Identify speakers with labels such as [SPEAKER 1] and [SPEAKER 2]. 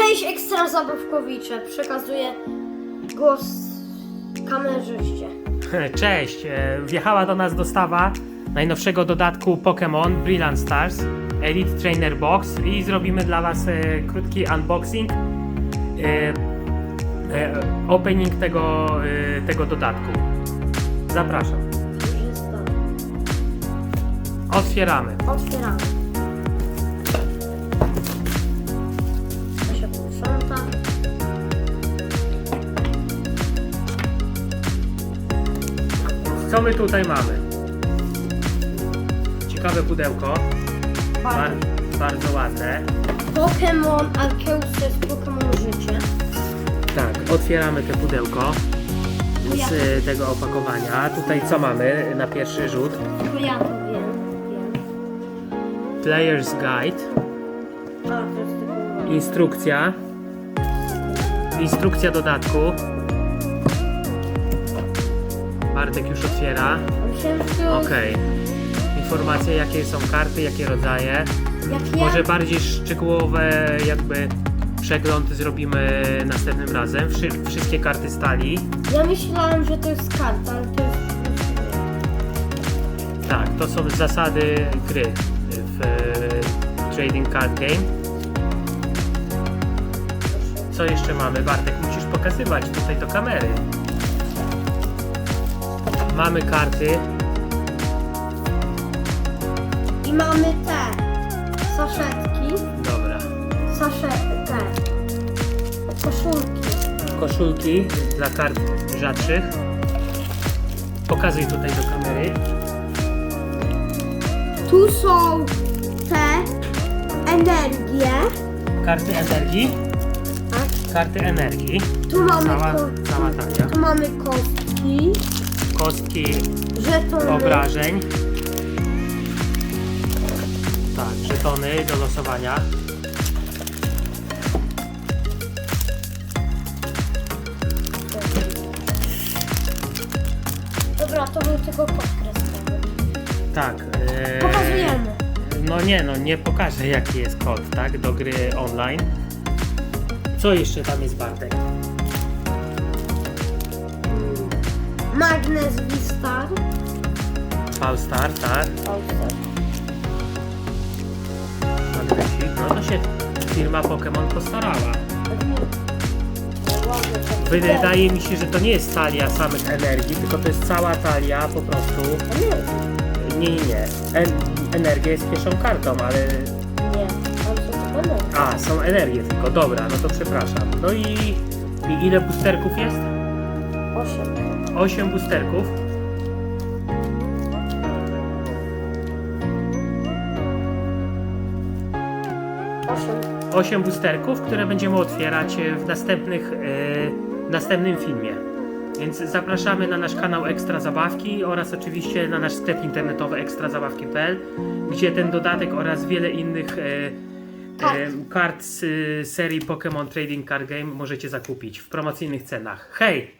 [SPEAKER 1] Cześć ekstra zabawkowicze. Przekazuję głos kamerzyście.
[SPEAKER 2] Cześć, e, wjechała do nas dostawa najnowszego dodatku Pokémon Brilliant Stars Elite Trainer Box i zrobimy dla Was e, krótki unboxing, e, e, opening tego, e, tego dodatku. Zapraszam. Otwieramy.
[SPEAKER 1] Otwieramy.
[SPEAKER 2] Co my tutaj mamy? Ciekawe pudełko, bar,
[SPEAKER 1] Bardzo.
[SPEAKER 2] ładne.
[SPEAKER 1] Pokémon Arceus to jest Pokémon Życie.
[SPEAKER 2] Tak, otwieramy te pudełko z tego opakowania. Tutaj co mamy na pierwszy rzut?
[SPEAKER 1] Tylko ja to wiem.
[SPEAKER 2] Player's Guide. Instrukcja. Instrukcja dodatku. Bartek już otwiera.
[SPEAKER 1] To jest...
[SPEAKER 2] Okej. Informacje jakie są karty, jakie rodzaje.
[SPEAKER 1] Jak ja...
[SPEAKER 2] Może bardziej szczegółowe jakby przegląd zrobimy następnym razem. Wszy- wszystkie karty stali.
[SPEAKER 1] Ja myślałem, że to jest karta, ale to jest...
[SPEAKER 2] Tak, to są zasady gry w e, Trading Card Game. Co jeszcze mamy? Bartek, musisz pokazywać tutaj do kamery. Mamy karty.
[SPEAKER 1] I mamy te saszetki,
[SPEAKER 2] Dobra.
[SPEAKER 1] sasze, te koszulki.
[SPEAKER 2] Koszulki dla kart rzadszych. Pokazuj tutaj do kamery.
[SPEAKER 1] Tu są te energie,
[SPEAKER 2] Karty energii.
[SPEAKER 1] tak?
[SPEAKER 2] Karty energii.
[SPEAKER 1] Tu mamy,
[SPEAKER 2] Cała,
[SPEAKER 1] ko-
[SPEAKER 2] cała talia.
[SPEAKER 1] tu mamy kostki,
[SPEAKER 2] Kostki
[SPEAKER 1] żetony.
[SPEAKER 2] obrażeń. Tak, żetony do losowania.
[SPEAKER 1] Dobra, to był tylko kod kreskowy.
[SPEAKER 2] Tak. e,
[SPEAKER 1] Pokazujemy.
[SPEAKER 2] No nie, no nie pokażę jaki jest kod, tak, do gry online. Co jeszcze tam jest Bartek?
[SPEAKER 1] Magnes Vistar.
[SPEAKER 2] Falstar, tak, magnesik. No to się firma Pokémon postarała. Wydaje mi się, że to nie jest talia samych energii, tylko to jest cała talia po prostu. Nie, nie, nie. En energia jest pierwszą kartą, ale...
[SPEAKER 1] Nie, tam są tylko energie.
[SPEAKER 2] A, są energie tylko, dobra, no to przepraszam. No i, i ile boosterków jest?
[SPEAKER 1] Osiem.
[SPEAKER 2] 8 boosterków.
[SPEAKER 1] Osiem.
[SPEAKER 2] 8 boosterków, które będziemy otwierać e, w następnych, e, następnym filmie. Więc zapraszamy na nasz kanał Ekstra Zabawki oraz oczywiście na nasz sklep internetowy ekstrazabawki.pl, gdzie ten dodatek oraz wiele innych e,
[SPEAKER 1] Kart.
[SPEAKER 2] z serii Pokémon Trading Card Game możecie zakupić w promocyjnych cenach. Hej!